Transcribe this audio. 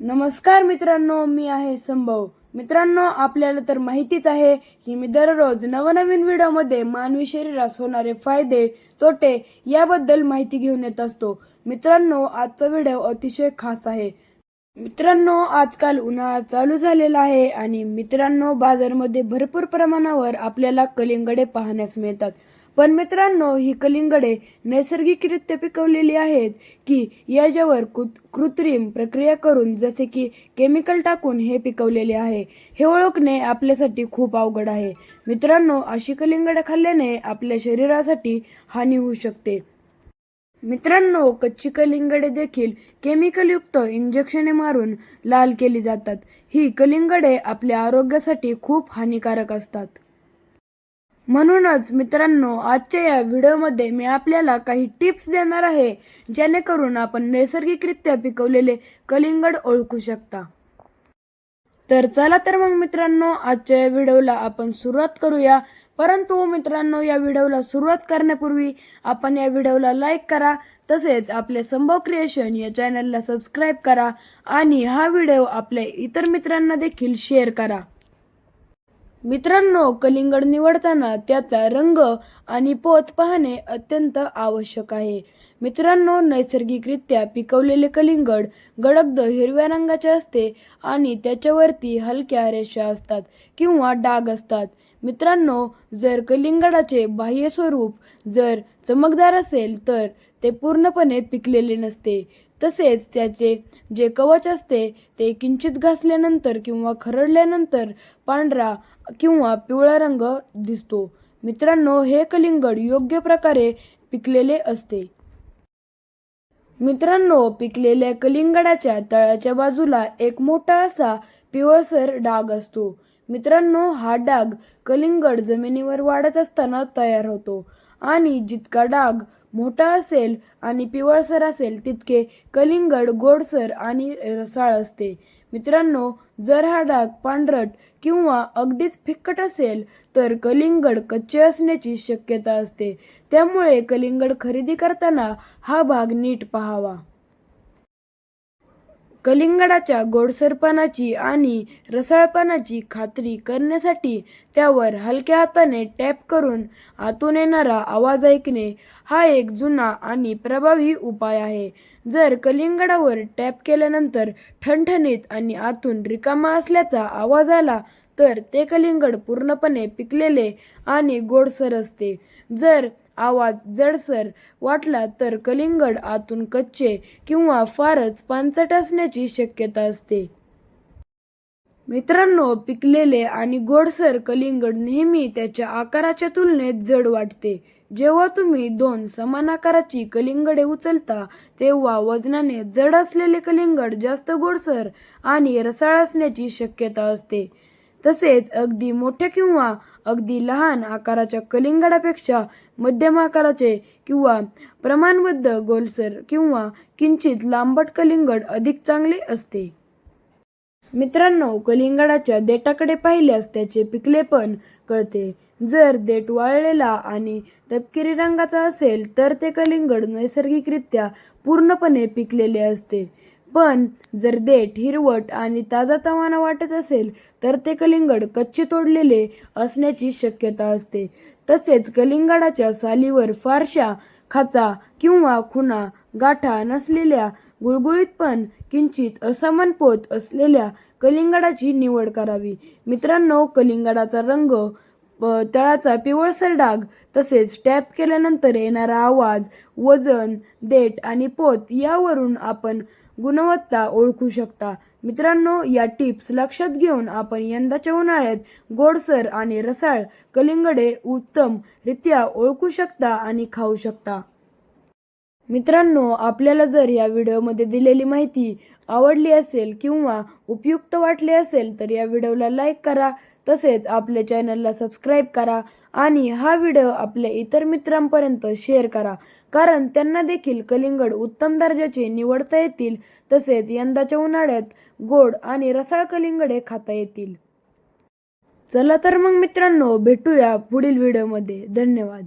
नमस्कार मित्रांनो मी आहे संभव. मित्रांनो आपल्याला तर माहितीच आहे की मी दररोज नवनवीन व्हिडिओमध्ये मानवी शरीरास होणारे फायदे तोटे याबद्दल माहिती घेऊन येत असतो. मित्रांनो आजचा व्हिडिओ अतिशय खास आहे. मित्रांनो आजकाल उन्हाळा चालू झालेला आहे आणि मित्रांनो बाजारमध्ये भरपूर प्रमाणावर आपल्याला कलिंगडे पाहण्यास मिळतात. पण मित्रांनो ही कलिंगडे नैसर्गिकरित्या पिकवलेली आहेत की याच्यावर कृत्रिम प्रक्रिया करून जसे की केमिकल टाकून हे पिकवलेले आहे हे ओळखणे आपल्यासाठी खूप अवघड आहे. मित्रांनो अशी कलिंगडे खाल्ल्याने आपल्या शरीरासाठी हानी होऊ शकते. मित्रांनो कच्ची कलिंगडे देखील केमिकलयुक्त इंजेक्शने मारून लाल केली जातात. ही कलिंगडे आपल्या आरोग्यासाठी खूप हानिकारक असतात. म्हणूनच मित्रांनो आजच्या या व्हिडिओमध्ये मी आपल्याला काही टिप्स देणार आहे जेणेकरून आपण नैसर्गिकरित्या पिकवलेले कलिंगड ओळखू शकता. तर चला तर मग मित्रांनो आजच्या या व्हिडिओला आपण सुरुवात करूया. परंतु मित्रांनो या व्हिडिओला सुरुवात करण्यापूर्वी आपण या व्हिडिओला लाईक करा तसेच आपले संभव क्रिएशन या चॅनलला सबस्क्राईब करा आणि हा व्हिडिओ आपल्या इतर मित्रांना देखील शेअर करा. मित्रांनो कलिंगड निवडताना त्याचा रंग आणि पोत पाहणे अत्यंत आवश्यक आहे. मित्रांनो नैसर्गिकरित्या पिकवलेले कलिंगड गडगद हिरव्या रंगाचे असते आणि त्याच्यावरती हलक्या रेषा असतात किंवा डाग असतात. मित्रांनो जर कलिंगडाचे बाह्य स्वरूप जर चमकदार असेल तर ते पूर्णपणे पिकलेले नसते. तसेच त्याचे जे कवच असते ते किंचित घासल्यानंतर किंवा खरडल्यानंतर पांढरा किंवा पिवळा रंग दिसतो. मित्रांनो हे कलिंगड योग्य प्रकारे पिकलेले असते. मित्रांनो पिकलेल्या कलिंगडाच्या तळाच्या बाजूला एक मोठा असा पिवळसर डाग असतो. मित्रांनो हा डाग कलिंगड जमिनीवर वाढत असताना तयार होतो आणि जितका डाग मोठा असेल आणि पिवळसर असेल तितके कलिंगड गोडसर आणि रसाळ असते. मित्रांनो जर हा डाग पांढरट किंवा अगदीच फिक्कट असेल तर कलिंगड कच्चे असण्याची शक्यता असते. त्यामुळे कलिंगड खरेदी करताना हा भाग नीट पाहावा. कलिंगडाच्या गोडसरपणाची आणि रसाळपणाची खात्री करण्यासाठी त्यावर हलक्या हाताने टॅप करून आतून येणारा आवाज ऐकणे हा एक जुना आणि प्रभावी उपाय आहे. जर कलिंगडावर टॅप केल्यानंतर ठणठणीत आणि आतून रिकामा असल्याचा आवाज आला तर ते कलिंगड पूर्णपणे पिकलेले आणि गोडसर असते. जर आवाज जडसर वाटला तर कलिंगड आतून कच्चे किंवा फारच पानसट असण्याची शक्यता असते. मित्रांनो पिकलेले आणि गोडसर कलिंगड नेहमी त्याच्या आकाराच्या तुलनेत जड वाटते. जेव्हा तुम्ही दोन समान आकाराची कलिंगडे उचलता तेव्हा वजनाने जड असलेले कलिंगड जास्त गोडसर आणि रसाळ असण्याची शक्यता असते. तसेच अगदी मोठ्या किंवा अगदी लहान आकाराच्या कलिंगडापेक्षा मध्यम आकाराचे किंवा प्रमाणबद्ध गोलसर किंवा किंचित लांबट कलिंगड अधिक चांगले असते. मित्रांनो कलिंगडाच्या देठाकडे पाहिल्यास त्याचे पिकलेपण कळते. जर देठ वाळलेला आणि तपकिरी रंगाचा असेल तर ते कलिंगड नैसर्गिकरित्या पूर्णपणे पिकलेले असते. पण जर देठ हिरवट आणि ताजातवाना वाटत असेल तर ते कलिंगड कच्चे तोडलेले असण्याची शक्यता असते. तसेच कलिंगडाच्या सालीवर फारशा खाचा किंवा खुणा गाठा नसलेल्या गुळगुळीत पण किंचित असमान पोत असलेल्या कलिंगडाची निवड करावी. मित्रांनो कलिंगडाचा रंग तळाचा पिवळसर डाग तसेच टॅप केल्यानंतर येणारा आवाज वजन देठ आणि पोत यावरून आपण गुणवत्ता ओळखू शकता. मित्रांनो या टिप्स लक्षात घेऊन आपण यंदाच्या उन्हाळ्यात गोडसर आणि रसाळ कलिंगडे उत्तम रित्या ओळखू शकता आणि खाऊ शकता. मित्रांनो आपल्याला जर या व्हिडिओमध्ये दिलेली माहिती आवडली असेल किंवा उपयुक्त वाटली असेल तर या व्हिडिओला लाईक करा तसेच आपल्या चॅनलला सबस्क्राईब करा आणि हा व्हिडिओ आपल्या इतर मित्रांपर्यंत शेअर करा. कारण त्यांना देखील कलिंगड उत्तम दर्जाचे निवडता येतील तसेच यंदाच्या उन्हाळ्यात गोड आणि रसाळ कलिंगडे खाता येतील. चला तर मग मित्रांनो भेटूया पुढील व्हिडिओमध्ये. धन्यवाद.